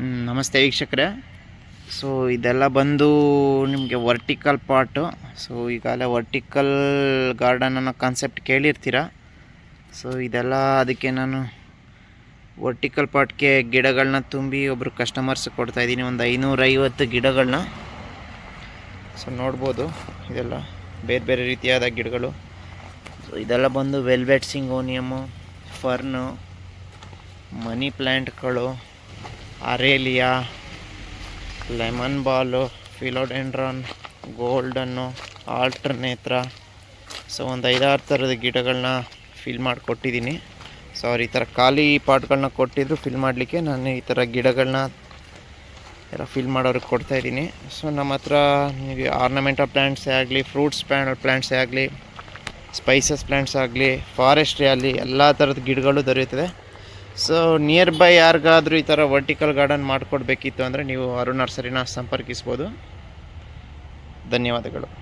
ನಮಸ್ತೆ ವೀಕ್ಷಕರೇ. ಸೊ ಇದೆಲ್ಲ ಬಂದು ನಿಮಗೆ ವರ್ಟಿಕಲ್ ಪಾರ್ಟು ಸೊ ಈಗಾಗಲೇ ವರ್ಟಿಕಲ್ ಗಾರ್ಡನ್ ಅನ್ನೋ ಕಾನ್ಸೆಪ್ಟ್ ಕೇಳಿರ್ತೀರ? ಸೊ ಇದೆಲ್ಲ ಅದಕ್ಕೆ ನಾನು ವರ್ಟಿಕಲ್ ಪಾರ್ಟ್ಗೆ ಗಿಡಗಳನ್ನ ತುಂಬಿ ಒಬ್ಬರು ಕಸ್ಟಮರ್ಸ್ ಕೊಡ್ತಾ ಇದ್ದೀನಿ. ಒಂದು ಐನೂರೈವತ್ತು ಗಿಡಗಳನ್ನ ಸೊ ನೋಡ್ಬೋದು. ಇದೆಲ್ಲ ಬೇರೆ ಬೇರೆ ರೀತಿಯಾದ ಗಿಡಗಳು. ಸೊ ಇದೆಲ್ಲ ಬಂದು velvet, syngonium, fern, money ಪ್ಲ್ಯಾಂಟ್ಗಳು aralia lemon ball, philodendron, golden alternanthera so ಒಂದು ಐದಾರು ಥರದ ಗಿಡಗಳನ್ನ ಫಿಲ್ ಮಾಡಿ ಕೊಟ್ಟಿದ್ದೀನಿ ಸೊ ಅವ್ರು ಈ ಥರ ಖಾಲಿ ಪಾಟ್ಗಳನ್ನ ಕೊಟ್ಟಿದ್ರು ಫಿಲ್ ಮಾಡಲಿಕ್ಕೆ. ನಾನು ಈ ಥರ ಗಿಡಗಳನ್ನ ಎಲ್ಲ ಫಿಲ್ ಮಾಡೋರಿಗೆ ಕೊಡ್ತಾಯಿದ್ದೀನಿ ಸೊ ನಮ್ಮ ಹತ್ರ ನಿಮಗೆ ಆರ್ನಮೆಂಟಲ್ ಪ್ಲ್ಯಾಂಟ್ಸೇ ಆಗಲಿ ಫ್ರೂಟ್ಸ್ ಪ್ಲ್ಯಾಂಟ್ ಪ್ಲ್ಯಾಂಟ್ಸೇ ಆಗಲಿ ಸ್ಪೈಸಸ್ ಪ್ಲ್ಯಾಂಟ್ಸ್ ಆಗಲಿ ಫಾರೆಸ್ಟ್ರಿ ಆಗಲಿ, ಎಲ್ಲ ಥರದ ಗಿಡಗಳು ದೊರೆಯುತ್ತದೆ. ಸೊ ನಿಯರ್ ಬೈ ಯಾರಿಗಾದರೂ ಈ ಥರ ವರ್ಟಿಕಲ್ ಗಾರ್ಡನ್ ಮಾಡಿಕೊಡ್ಬೇಕಿತ್ತು ಅಂದರೆ ನೀವು ಅರುಣ್ ನರ್ಸರಿನ ಸಂಪರ್ಕಿಸ್ಬೋದು. ಧನ್ಯವಾದಗಳು.